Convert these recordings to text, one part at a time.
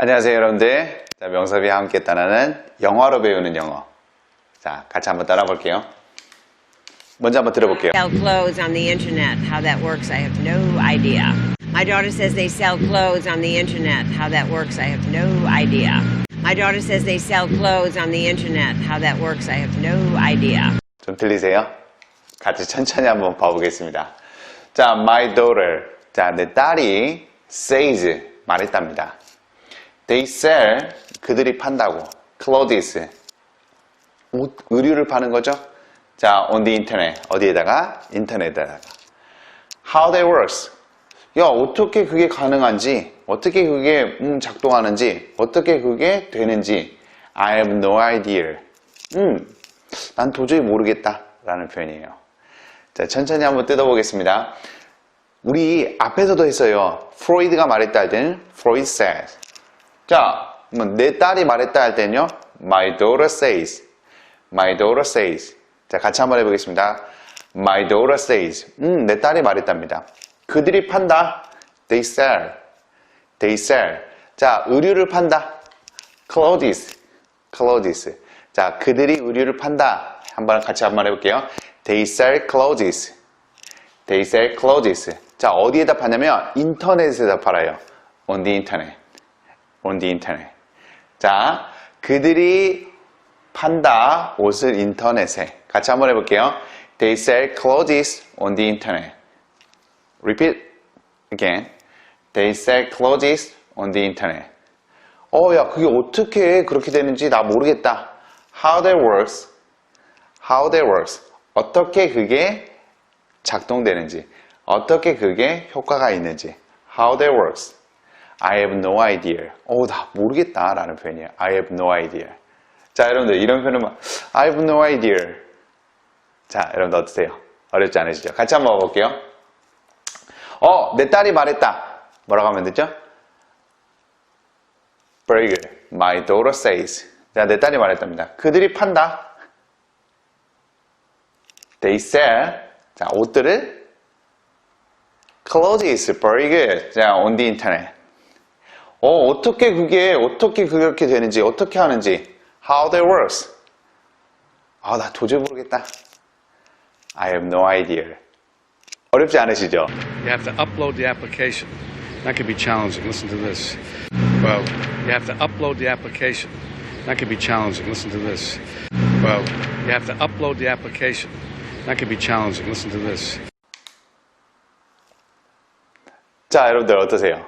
안녕하세요, 여러분들. 자, 명섭이와 함께 따라하는 영어로 배우는 영어. 자, 같이 한번 따라 볼게요. 먼저 한번 들어볼게요. sell clothes on the internet. How that works, I have no idea. My daughter says they sell clothes on the internet. How that works, I have no idea. My daughter says they sell clothes on the internet. How that works, I have no idea. 좀 들리세요? 같이 천천히 한번 봐보겠습니다. 자, my daughter. 자, 내 딸이 says 말했답니다. They sell 그들이 판다고. clothes 옷, 의류를 파는 거죠. 자, on the internet 어디에다가 인터넷에다가. How that works. 야, 어떻게 그게 가능한지, 어떻게 그게 음, 작동하는지, 어떻게 그게 되는지. I have no idea. 음, 난 도저히 모르겠다. 라는 표현이에요. 자, 천천히 한번 뜯어보겠습니다. 우리 앞에서도 했어요. 프로이드가 말했다 할 때는 Freud says. 자, 뭐내 딸이 말했다 할 때는요. My daughter says. My daughter says. 자, 같이 한번 해보겠습니다. My daughter says. 음, 내 딸이 말했답니다. 그들이 판다. They sell. They sell. 자, 의류를 판다. Clothes. Clothes. 자, 그들이 의류를 판다. 한번 같이 한번 해볼게요. They sell clothes. They sell clothes. 자, 어디에다 파냐면 인터넷에다 팔아요. On the internet. On the internet. 자, 그들이 판다 옷을 인터넷에. 같이 한번 해볼게요. They sell clothes on the internet. Repeat again. They sell clothes on the internet. 어, 야, 그게 어떻게 그렇게 되는지 나 모르겠다. How that works. How that works. 어떻게 그게 작동되는지. 어떻게 그게 효과가 있는지. How that works. I have no idea. 어, 나 모르겠다. 라는 표현이에요. I have no idea. 자, 여러분들, 이런 표현은 막, I have no idea. 자, 여러분들 어떠세요? 어렵지 않으시죠? 같이 한번 볼게요. 어, 내 딸이 말했다. 뭐라고 하면 되죠? Very good. My daughter says. 자, 내 딸이 말했답니다. 그들이 판다. They sell. 자, 옷들을 clothes. Very good. 자, on the internet. 어, 어떻게 그게, 어떻게 그렇게 되는지, 어떻게 하는지. How that works. 아, 나 도저히 모르겠다. I have no idea. 어렵지 않으시죠? You have to upload the application. That could be challenging. Listen to this. Well, you have to upload the application. That could be challenging. Listen to this. Well, you have to upload the application. That could be challenging. Listen to this. 자, 여러분들 어떠세요?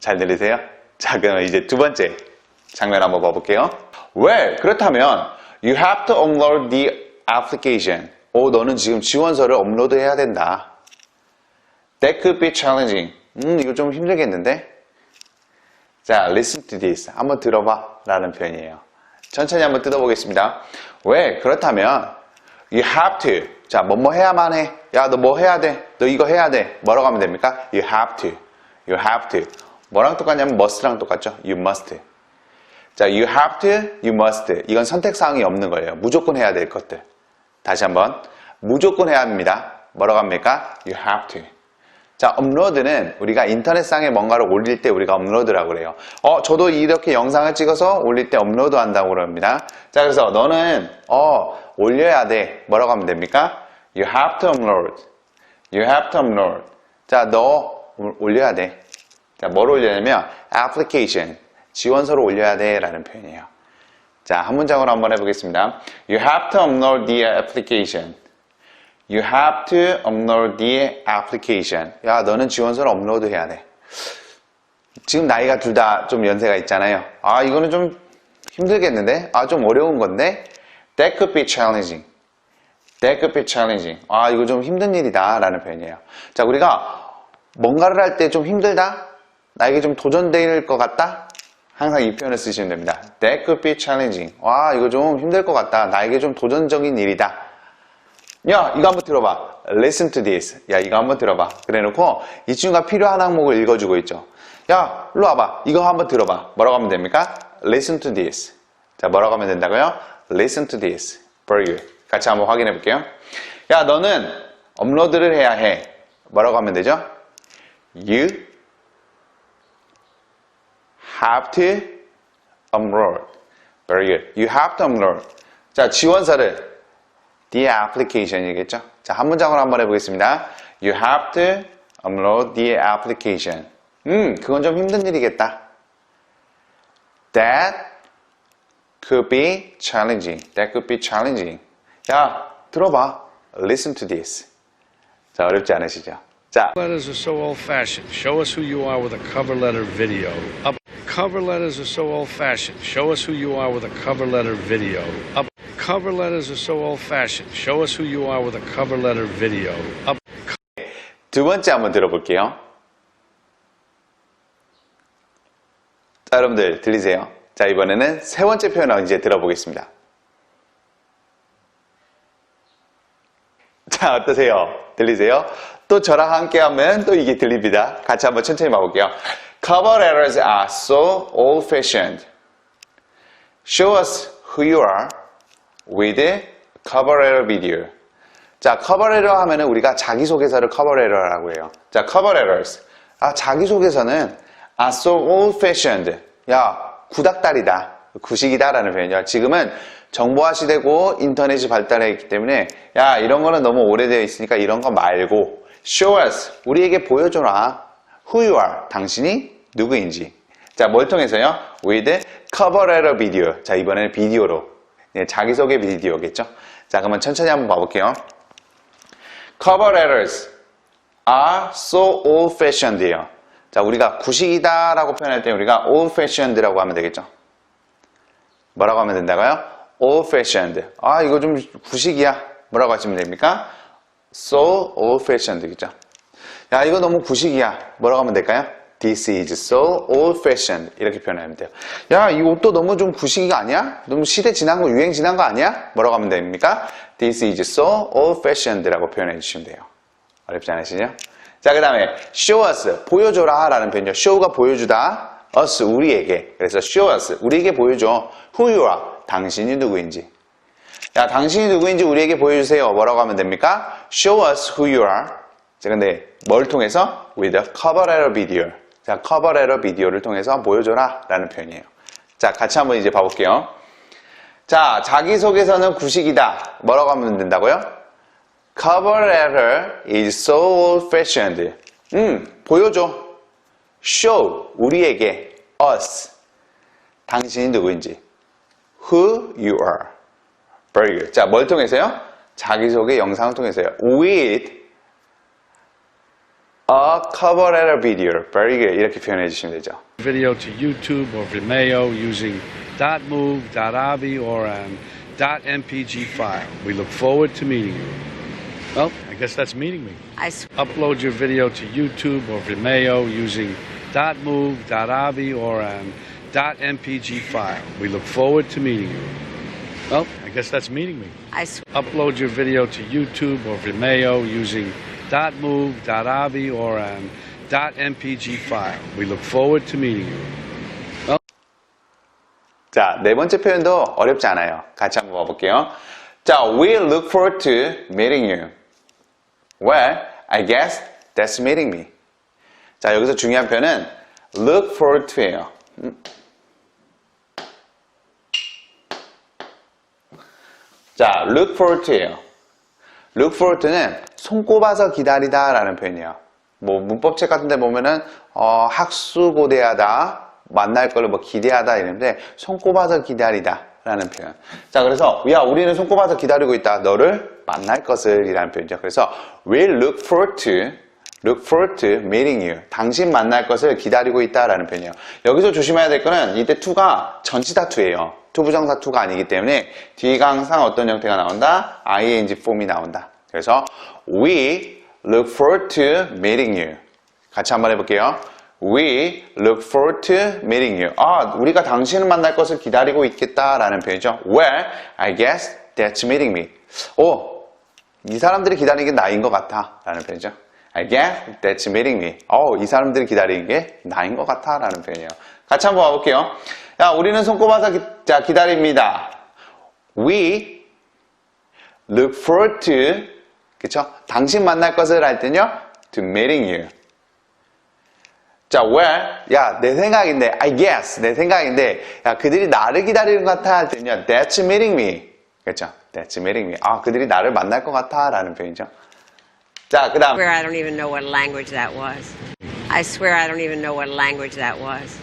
잘 들리세요? 자, 그럼 이제 두 번째 장면 한번 봐볼게요. 왜? 그렇다면 you have to upload the application. 오, 너는 지금 지원서를 업로드해야 된다. That could be challenging. 음, 이거 좀 힘들겠는데? 자, listen to this. 한번 들어봐. 라는 표현이에요. 천천히 한번 뜯어보겠습니다. 왜? 그렇다면 you have to. 자, 뭐 뭐 해야만 해. 야, 너 뭐 해야 돼? 너 이거 해야 돼. 뭐라고 하면 됩니까? You have to. You have to. 뭐랑 똑같냐면 must랑 똑같죠? You must. 자, you have to, you must. 이건 선택사항이 없는 거예요. 무조건 해야 될 것들. 다시 한번. 무조건 해야 합니다. 뭐라고 합니까? You have to. 자, 업로드는 우리가 인터넷상에 뭔가를 올릴 때 우리가 업로드라고 그래요. 어, 저도 이렇게 영상을 찍어서 올릴 때 업로드 한다고 그럽니다. 자, 그래서 너는, 어, 올려야 돼. 뭐라고 하면 됩니까? You have to upload. You have to upload. 자, 너 올려야 돼. 자, 뭘 올려냐면, application. 지원서를 올려야 돼. 라는 표현이에요. 자, 한 문장으로 한번 해보겠습니다. You have to upload the application. You have to upload the application. 야, 너는 지원서를 업로드 해야 돼. 지금 나이가 둘 다 좀 연세가 있잖아요. 아, 이거는 좀 힘들겠는데? 아, 좀 어려운 건데? That could be challenging. That could be challenging. 아, 이거 좀 힘든 일이다. 라는 표현이에요. 자, 우리가 뭔가를 할 때 좀 힘들다? 나에게 좀 도전될 것 같다? 항상 이 표현을 쓰시면 됩니다. That could be challenging. 와, 이거 좀 힘들 것 같다. 나에게 좀 도전적인 일이다. 야, 이거 한번 들어봐. Listen to this. 야, 이거 한번 들어봐. 그래 놓고 이 친구가 필요한 항목을 읽어주고 있죠. 야, 일로 와봐. 이거 한번 들어봐. 뭐라고 하면 됩니까? Listen to this. 자, 뭐라고 하면 된다고요? Listen to this. Very good. 같이 한번 확인해 볼게요. 야, 너는 업로드를 해야 해. 뭐라고 하면 되죠? You have to upload. Very good. You have to upload. 자, 지원서를 the application이겠죠? 자, 한 문장으로 한번 해보겠습니다. You have to upload the application. 음, 그건 좀 힘든 일이겠다. That could be challenging. That could be challenging. 야, 들어봐. Listen to this. 자, 어렵지 않으시죠? 자, Letters are so old fashioned. Show us who you are with a cover letter video. Up. Cover letters are so old fashioned. Show us who you are with a cover letter video. Up. Cover letters are so old fashioned. Show us who you are with a cover letter video. Up. 두 번째 한번 들어볼게요. 자, 여러분들 들리세요? 자, 이번에는 세 번째 표현을 이제 들어보겠습니다. 자, 어떠세요? 들리세요? 또 저랑 함께 하면 또 이게 들립니다. 같이 한번 천천히 봐볼게요. Letters are so old-fashioned. Show us who you are with letter video. 자, letter 하면은 우리가 자기소개서를 letter라고 해요. 자, letters. 아, 자기소개서는 are so old-fashioned. 야, 구닥다리다. 구식이다라는 표현이죠. 지금은 정보화 시대고 인터넷이 발달해 있기 때문에 야, 이런 거는 너무 오래되어 있으니까 이런 거 말고 show us. 우리에게 보여줘라. who you are. 당신이 누구인지. 자, 뭘 통해서요? with cover letter video. 자, 이번에는 비디오로. 예, 자기소개 비디오겠죠? 자, 그러면 천천히 한번 봐볼게요. Cover letters are so old-fashioned예요. 자, 우리가 구식이다 라고 표현할 때 우리가 old-fashioned라고 하면 되겠죠. 뭐라고 하면 된다고요? old-fashioned. 아, 이거 좀 구식이야. 뭐라고 하시면 됩니까? so old-fashioned겠죠. 야, 이거 너무 구식이야. 뭐라고 하면 될까요? This is so old-fashioned. 이렇게 표현하면 돼요. 야, 이 옷도 너무 좀 구식이가 아니야? 너무 시대 지난 거, 유행 지난 거 아니야? 뭐라고 하면 됩니까? This is so old-fashioned라고 표현해 주시면 돼요. 어렵지 않으시죠? 자, 그 다음에 show us, 보여줘라 라는 표현이죠. show가 보여주다, us, 우리에게. 그래서 show us, 우리에게 보여줘. who you are, 당신이 누구인지. 야, 당신이 누구인지 우리에게 보여주세요. 뭐라고 하면 됩니까? show us who you are. 자, 근데 뭘 통해서? with a cover letter video. 자, letter video를 통해서 보여줘라 라는 표현이에요. 자, 같이 한번 이제 봐볼게요. 자, 자기소개서는 구식이다. 뭐라고 하면 된다고요? Cover letter is so old-fashioned. 음, 보여줘. Show, 우리에게. Us, 당신이 누구인지. Who you are. Very good. 자, 뭘 통해서요? 자기소개 영상을 통해서요. With a cover letter video. Very good. 이렇게 표현해 주시면 되죠. Video to YouTube or Vimeo using .move, .avi, or an .mpg file. We look forward to meeting you. Well, I guess that's meeting me. I sw- Upload your video to YouTube or Vimeo using .move, .avi, or an .mpg file. We look forward to meeting you. Well, I guess that's meeting me. I sw- Upload your video to YouTube or Vimeo using .move, .avi, or an .mpg file. We look forward to meeting you. 자, 네 번째 표현도 어렵지 않아요. 같이 한번 봐볼게요. 자, we look forward to meeting you. Well, I guess that's meeting me. 자, 여기서 중요한 표현은 look forward to예요. 음. 자, look forward to예요. look forward to는 손꼽아서 기다리다 라는 표현이에요. 뭐 문법책 같은 데 보면은 어, 학수고대하다 만날 걸뭐 기대하다 이랬는데 손꼽아서 기다리다 라는 표현. 자, 그래서 야, 우리는 손꼽아서 기다리고 있다. 너를 만날 것을 이라는 표현이죠. 그래서 we'll look forward to look forward to meeting you. 당신 만날 것을 기다리고 있다라는 표현이에요. 여기서 조심해야 될 거는 이때 to가 전치사 to예요. 투부정사 to가 아니기 때문에 뒤가 항상 어떤 형태가 나온다? ing form이 나온다. 그래서 we look forward to meeting you. 같이 한번 해볼게요. We look forward to meeting you. 아, 우리가 당신을 만날 것을 기다리고 있겠다라는 표현이죠. Well, I guess that's meeting me. 오, 이 사람들이 기다리는 게 나인 것 같아. 라는 표현이죠. I guess that's meeting me. 어, 이 사람들이 기다리는 게 나인 것 같아. 라는 표현이에요. 같이 한번 와볼게요. 야, 우리는 손꼽아서 기, 자, 기다립니다. We look forward to, 그쵸? 당신 만날 것을 할 때는요, to meeting you. 자, well, 야, 내 생각인데, I guess, 내 생각인데, 야, 그들이 나를 기다리는 것 같아 할 때는요, that's meeting me. 그렇죠? That's meeting me. 아, 그들이 나를 만날 것 같아 라는 표현이죠. 자, 그 다음. swear I don't even know what language that was. I swear I don't even know what language that was.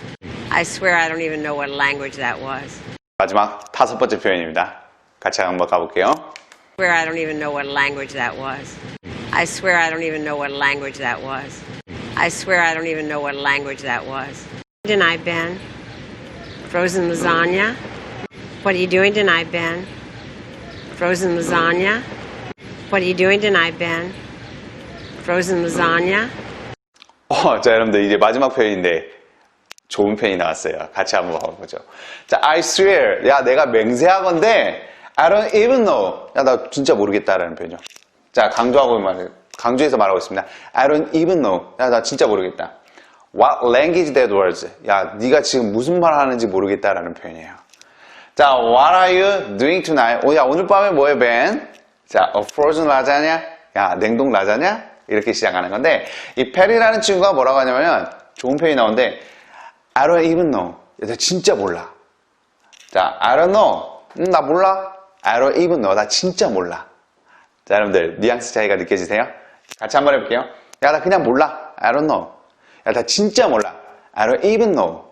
I swear I don't even know what language that was. 마지막 다섯 번째 표현입니다. 같이 한번 가볼게요. swear I don't even know what language that was. I swear I don't even know what language that was. I swear I don't even know what language that was. Tonight, Ben? Frozen lasagna? What are you doing tonight, Ben? Frozen lasagna? What are you doing tonight, Ben? Frozen lasagna? 어, 자, 여러분들 이제 마지막 표현인데 좋은 표현이 나왔어요. 같이 한번 봐보죠. 자, I swear. 야, 내가 맹세하건데 I don't even know. 야, 나 진짜 모르겠다라는 표현이죠. 자, 강조하고 말 강조해서 말하고 있습니다. I don't even know. 야, 나 진짜 모르겠다. What language that was? 야, 네가 지금 무슨 말 하는지 모르겠다라는 표현이에요. 자, what are you doing tonight? 오, 야, 오늘 밤에 뭐해, Ben? 자, a frozen lasagna? 야, 냉동 라자냐? 이렇게 시작하는 건데, 이 페리라는 친구가 뭐라고 하냐면, 좋은 표현이 나오는데, I don't even know. 야, 나 진짜 몰라. 자, I don't know. 음, 나 몰라. I don't even know. 나 진짜 몰라. 자, 여러분들, 뉘앙스 차이가 느껴지세요? 같이 한번 해볼게요. 야, 나 그냥 몰라. I don't know. 야, 나 진짜 몰라. I don't even know.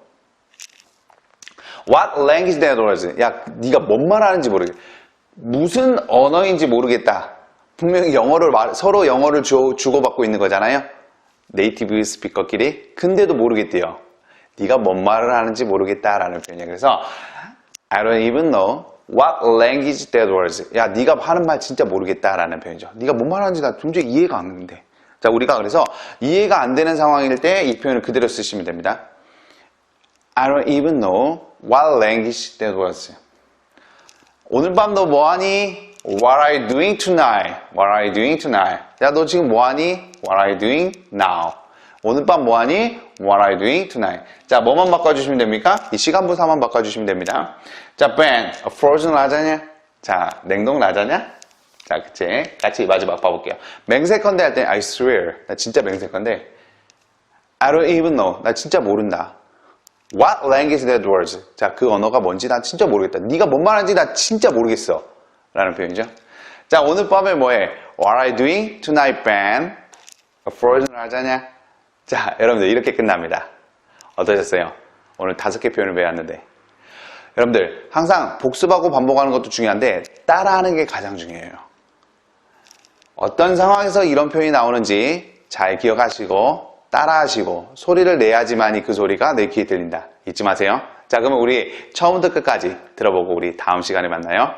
What language that was? 야, 네가 뭔 말하는지 모르겠. 무슨 언어인지 모르겠다. 분명히 영어를 말, 서로 영어를 주, 주고받고 있는 거잖아요. 네이티브 스피커끼리. 근데도 모르겠대요. 네가 뭔 말을 하는지 모르겠다라는 표현이에요. 그래서 I don't even know what language that was. 야, 네가 하는 말 진짜 모르겠다라는 표현이죠. 네가 뭔 말하는지 나 도저히 이해가 안 되는데. 자, 우리가 그래서 이해가 안 되는 상황일 때 이 표현을 그대로 쓰시면 됩니다. I don't even know what language that was. 오늘 밤 너 뭐하니? What are you doing tonight? What are you doing tonight? 야, 너 지금 뭐하니? What are you doing now? 오늘 밤 뭐하니? What are you doing tonight? 자, 뭐만 바꿔주시면 됩니까? 이 시간부사만 바꿔주시면 됩니다. 자, Ben, a frozen lasagna? 자, 냉동 라자냐? 자, 그치? 같이 마지막 봐볼게요. 맹세컨대 할 때, I swear. 나 진짜 맹세컨대. I don't even know. 나 진짜 모른다. What language that was? 자, 그 언어가 뭔지 나 진짜 모르겠다. 네가 뭔 말하는지 나 진짜 모르겠어. 라는 표현이죠. 자, 오늘 밤에 뭐해? What are you doing tonight, Ben? A frozen 라자냐? 자, 여러분들 이렇게 끝납니다. 어떠셨어요? 오늘 다섯 개 표현을 배웠는데. 여러분들, 항상 복습하고 반복하는 것도 중요한데, 따라하는 게 가장 중요해요. 어떤 상황에서 이런 표현이 나오는지 잘 기억하시고, 따라하시고, 소리를 내야지만이 그 소리가 내 귀에 들린다. 잊지 마세요. 자, 그러면 우리 처음부터 끝까지 들어보고 우리 다음 시간에 만나요.